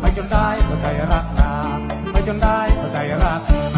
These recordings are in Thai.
ไปจนได้เข้าใจรักนาไปจนได้เข้าใจรักนา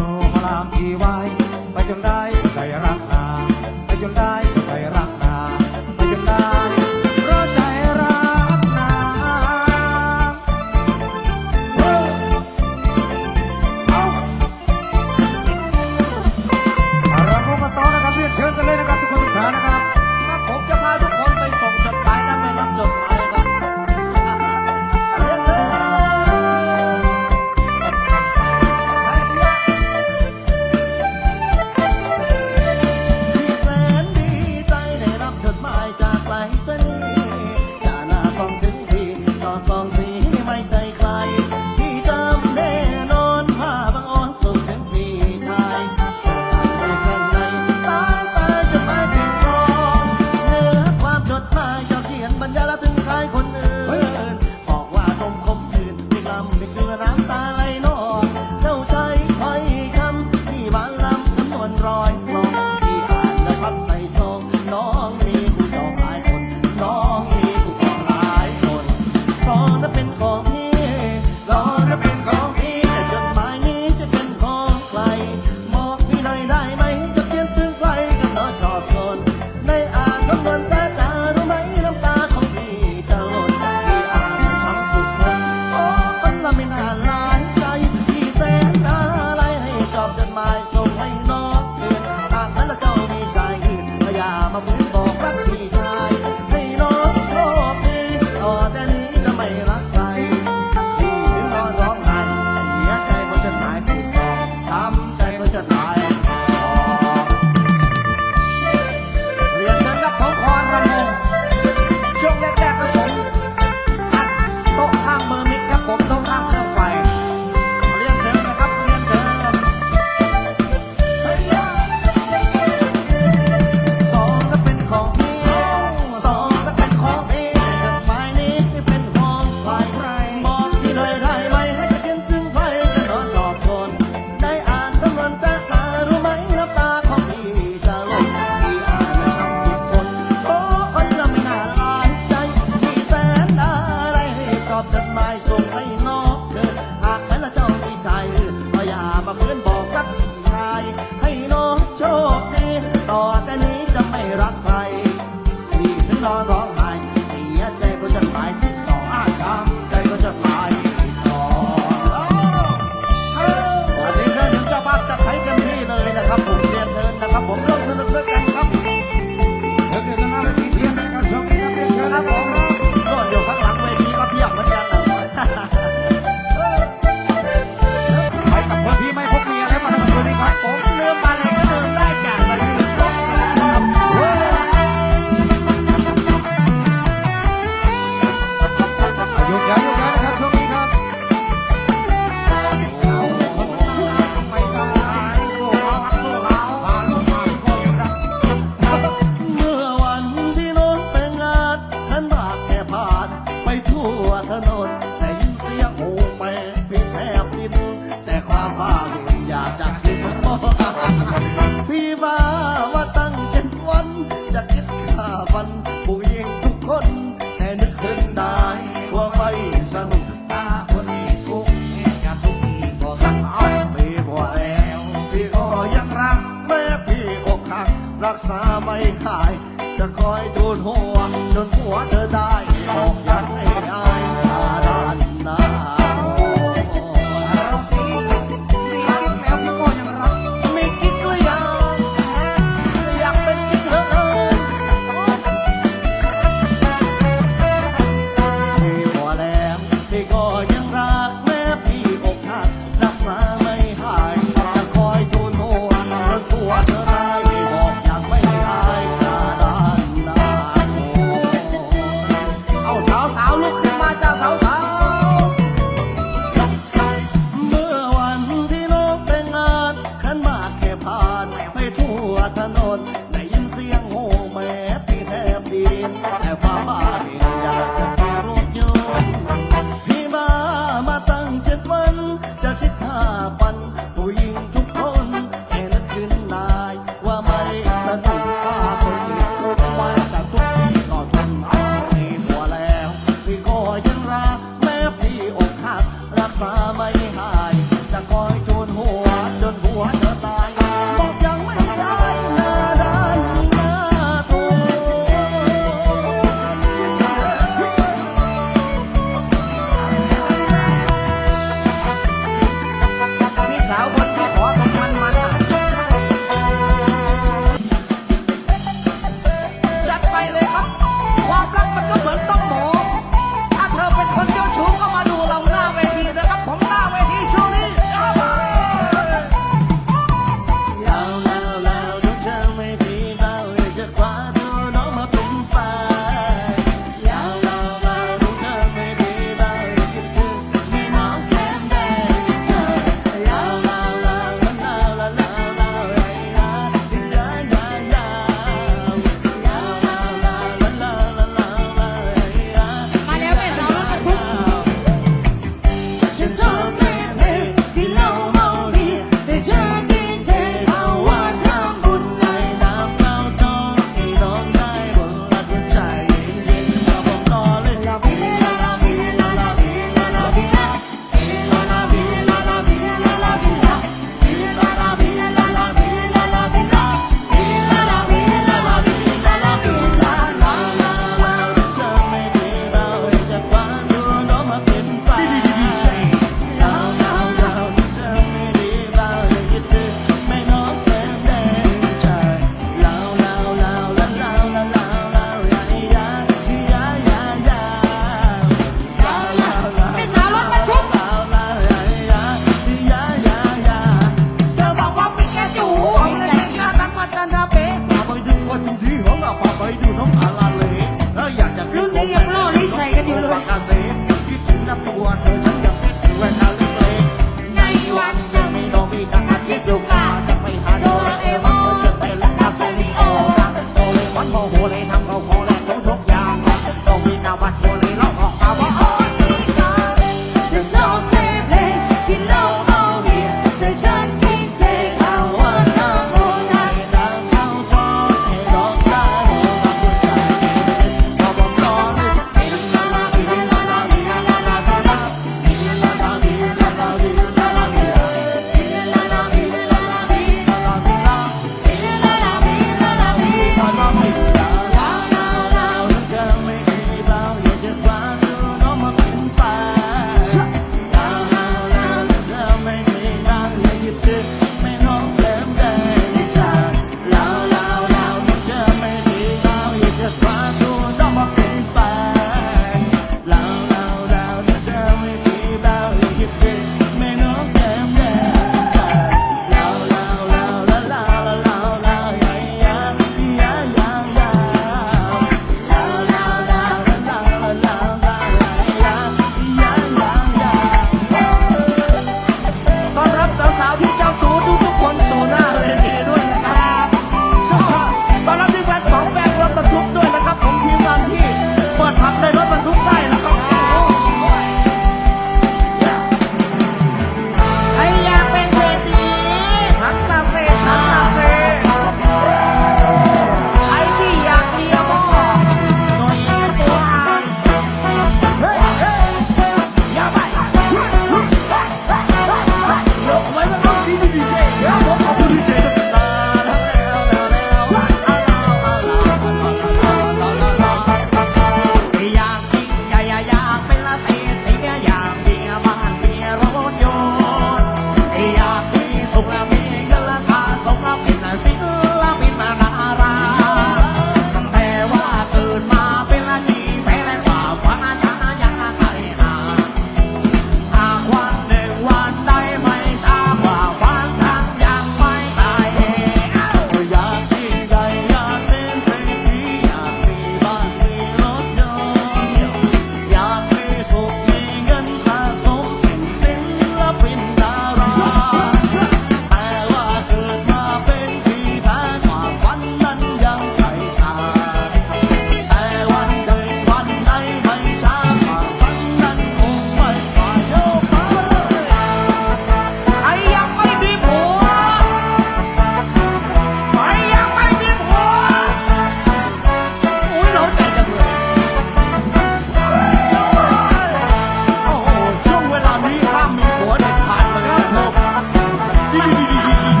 You.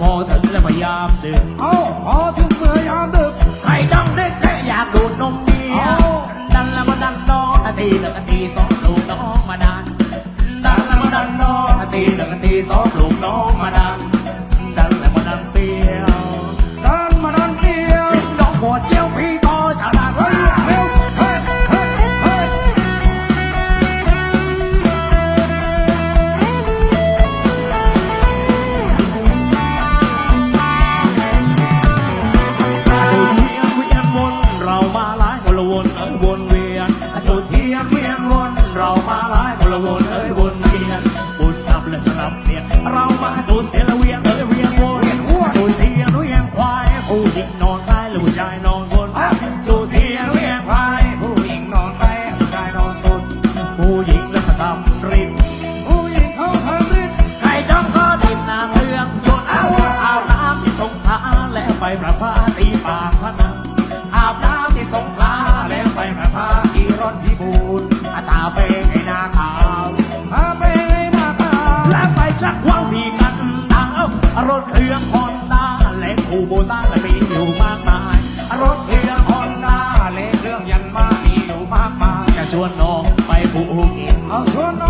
พอถึงแล้วพยายามดึงเอาเอา สุดเทียงเวียนวนเรามาหลายคนละวนเอ้ยวนเวียนบุญทับและสลับเปลี่ยนเรามาจุดเทละเวียนเอ้ย อยู่มากมาย รถเรือฮอนด้าเล็เครื่องยันมามีอยู่มากมายจะชวนน้องไปภูเก็ตชวนน้อง